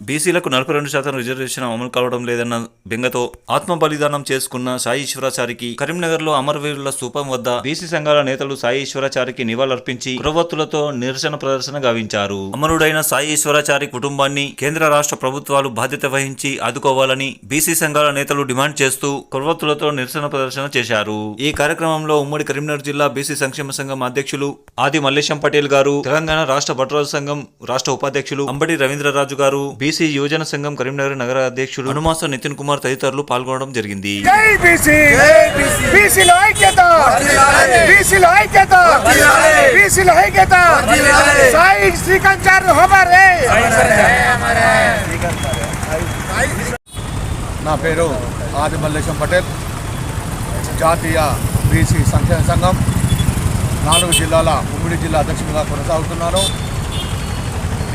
బీసీలకు నలభై రెండు శాతం రిజర్వేషన్ అమలు కావడం లేదన్న బెంగతో ఆత్మ బలిదానం చేసుకున్న సాయి ఈశ్వరాచారికి కరీంనగర్లో అమరవీరుల స్థూపం వద్ద బీసీ సంఘాల నేతలు సాయి ఈశ్వరాచారికి నివాళులర్పించి కురవత్తులతో నిరసన ప్రదర్శన గావించారు. అమరుడైన సాయి ఈశ్వరాచారి కుటుంబాన్ని కేంద్ర రాష్ట్ర ప్రభుత్వాలు బాధ్యత వహించి ఆదుకోవాలని బీసీ సంఘాల నేతలు డిమాండ్ చేస్తూ కురవత్తులతో నిరసన ప్రదర్శన చేశారు. ఈ కార్యక్రమంలో ఉమ్మడి కరీంనగర్ జిల్లా బీసీ సంక్షేమ సంఘం అధ్యక్షులు ఆది మల్లేశం పటేల్ గారు తెలంగాణ రాష్ట్ర భట్రాజు సంఘం రాష్ట్ర ఉపాధ్యక్షులు అంబటి రవీంద్రరాజు గారు బీసీ యువజన సంఘం కరీంనగర్ నగర అధ్యక్షుడు హనుమాస నితిన్ కుమార్ తదితరులు పాల్గొనడం జరిగింది. జై బీసీ! బీసీలో ఐక్యత! బీసీలో ఐక్యత! బీసీలో ఐక్యత! సాయి శ్రీకాంత్ గారు హమారే! నా పేరు ఆది మల్లేశం పటేల్. జాతీయ బీసీ సంక్షేమ సంఘం నాలుగు జిల్లాల ఉమ్మడి జిల్లా అధ్యక్షుడిగా కొనసాగుతున్నాను.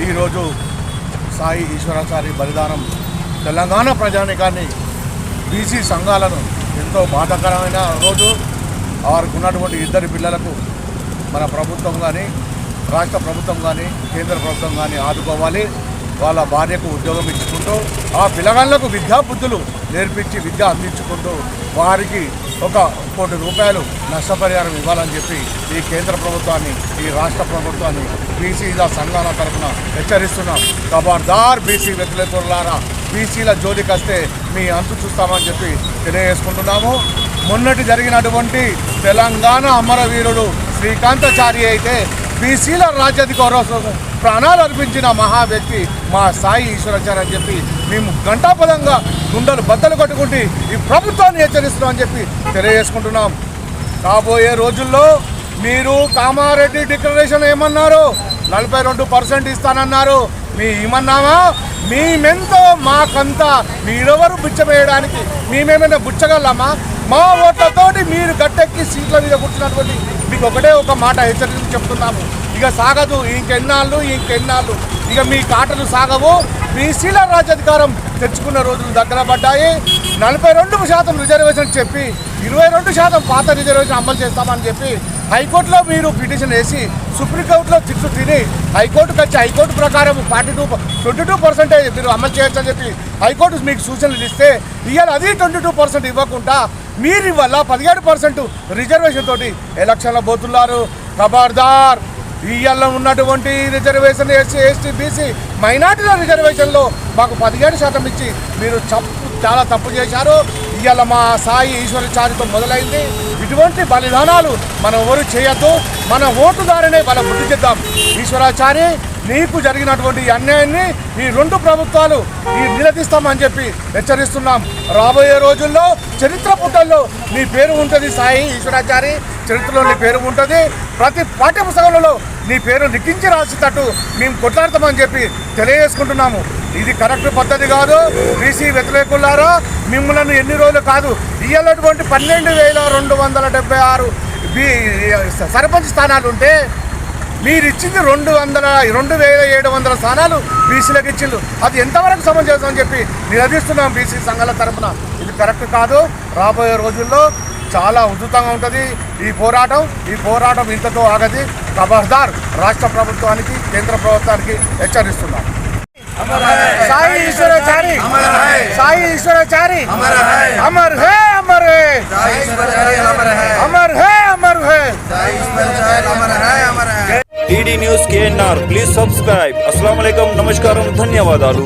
ఈరోజు సాయి ఈశ్వరాచారి బలిదానం తెలంగాణ ప్రజానికాన్ని బీసీ సంఘాలను ఎంతో బాధాకరమైన రోజు. వారికి ఉన్నటువంటి ఇద్దరి పిల్లలకు మన ప్రభుత్వం కానీ రాష్ట్ర ప్రభుత్వం కానీ కేంద్ర ప్రభుత్వం కానీ ఆదుకోవాలి. వాళ్ళ భార్యకు ఉద్యోగం ఇచ్చుకుంటూ ఆ పిల్లగాళ్ళకు విద్యాబుద్ధులు నేర్పించి విద్య అందించుకుంటూ వారికి ఒక కోటి రూపాయలు నష్టపరిహారం ఇవ్వాలని చెప్పి ఈ కేంద్ర ప్రభుత్వాన్ని ఈ రాష్ట్ర ప్రభుత్వాన్ని బీసీల సంఘాల తరఫున హెచ్చరిస్తున్నాం. ఖబర్దార్ బీసీ వ్యతిరేకులారా బీసీల జోలికి వస్తే మీ అంతు చూస్తామని చెప్పి తెలియజేసుకుంటున్నాము. మొన్నటి జరిగినటువంటి తెలంగాణ అమరవీరుడు శ్రీకాంతచారి అయితే బీసీల రాజ్యాధికారం కోసం ప్రాణాలు అర్పించిన మహా వ్యక్తి మా సాయి ఈశ్వరాచార్య అని చెప్పి మేము గంటాపదంగా గుండెలు బద్దలు కట్టుకుంటే ఈ ప్రభుత్వాన్ని హెచ్చరిస్తున్నామని చెప్పి తెలియజేసుకుంటున్నాం. రాబోయే రోజుల్లో మీరు కామారెడ్డి డిక్లరేషన్ ఏమన్నారు? నలభై రెండు పర్సెంట్ ఇస్తానన్నారు. మీ ఏమన్నామా మేమెంతో మాకంతా మీరెవరు బుచ్చమేయడానికి? మేమేమైనా బుచ్చగలమా? మా ఓట్లతోటి మీరు గట్టెక్కి సీట్ల మీద కూర్చున్నటువంటి మీకు ఒకటే ఒక మాట హెచ్చరిక చెప్తున్నాము. ఇక సాగదు ఇంకెన్నాళ్ళు ఇంకెన్నాళ్ళు ఇక మీ కాటలు సాగవు బీసీల రాజ్యాధికారం తెచ్చుకున్న రోజులు దగ్గర పడ్డాయి. నలభై రెండు శాతం రిజర్వేషన్ చెప్పి ఇరవై రెండు శాతం పాత రిజర్వేషన్ అమలు చేస్తామని చెప్పి హైకోర్టులో మీరు పిటిషన్ వేసి సుప్రీంకోర్టులో తిట్టు తిని హైకోర్టుకి వచ్చి హైకోర్టు ప్రకారం forty two twenty two percentage మీరు అమలు చేయొచ్చని చెప్పి హైకోర్టు మీకు సూచనలు ఇస్తే ఇవాళ అది ట్వంటీ టూ పర్సెంట్ ఇవ్వకుండా మీరు ఇవాళ పదిహేడు పర్సెంట్ రిజర్వేషన్ తోటి ఎలక్షన్లో పోతున్నారు. ఖబర్దార్ ఇవాళ ఉన్నటువంటి రిజర్వేషన్ ఎస్సీ ఎస్టీ బీసీ మైనార్టీల రిజర్వేషన్లో మాకు పదిహేడు శాతం ఇచ్చి మీరు తప్పు చాలా తప్పు చేశారు. ఇవాళ మా సాయి ఈశ్వరాచారితో మొదలైంది. ఇటువంటి బలిదానాలు మనం ఎవరు చేయొద్దు. మన ఓటు ద్వారానే వాళ్ళ బుద్ధి చేద్దాం. ఈశ్వరాచారి నీకు జరిగినటువంటి అన్యాయాన్ని ఈ రెండు ప్రభుత్వాలు ఈ నిలదీస్తామని చెప్పి హెచ్చరిస్తున్నాం. రాబోయే రోజుల్లో చరిత్ర పుటల్లో నీ పేరు ఉంటుంది సాయి ఈశ్వరాచారి. చరిత్రలో నీ పేరు ఉంటుంది. ప్రతి పాఠ్య పుస్తకాలలో నీ పేరు లిఖించి రాసేటట్టు మేము కొట్లాడతామని చెప్పి తెలియజేసుకుంటున్నాము. ఇది కరెక్ట్ పద్ధతి కాదు. బీసీ వ్యతిరేకులారా మిమ్మల్ని ఎన్ని రోజులు కాదు ఇయ్యాలటువంటి పన్నెండు వేల రెండు వందల డెబ్బై ఆరు బీ సర్పంచ్ స్థానాలు ఉంటే మీరు ఇచ్చింది రెండు వందల రెండు వేల ఏడు వందల స్థానాలు బీసీలకు ఇచ్చిండు. అది ఎంతవరకు సమంజసం అని చెప్పి నిలదీస్తున్నాం బీసీ సంఘాల తరఫున ఇది కరెక్ట్ కాదు. రాబోయే రోజుల్లో చాలా ఉధృతంగా ఉంటుంది ఈ పోరాటం. ఈ పోరాటం ఇంతతో ఆగది. ఖబర్దార్ రాష్ట్ర ప్రభుత్వానికి కేంద్ర ప్రభుత్వానికి హెచ్చరిస్తున్నాం సాయి ఈశ్వరాచారి సాయి ఈశ్వరాచారి అమర్ హే అమర్ హే. అమర్ హే అమర్ హే. TD news KNR please subscribe. అస్సలం నమస్కారం ధన్యవాదాలు.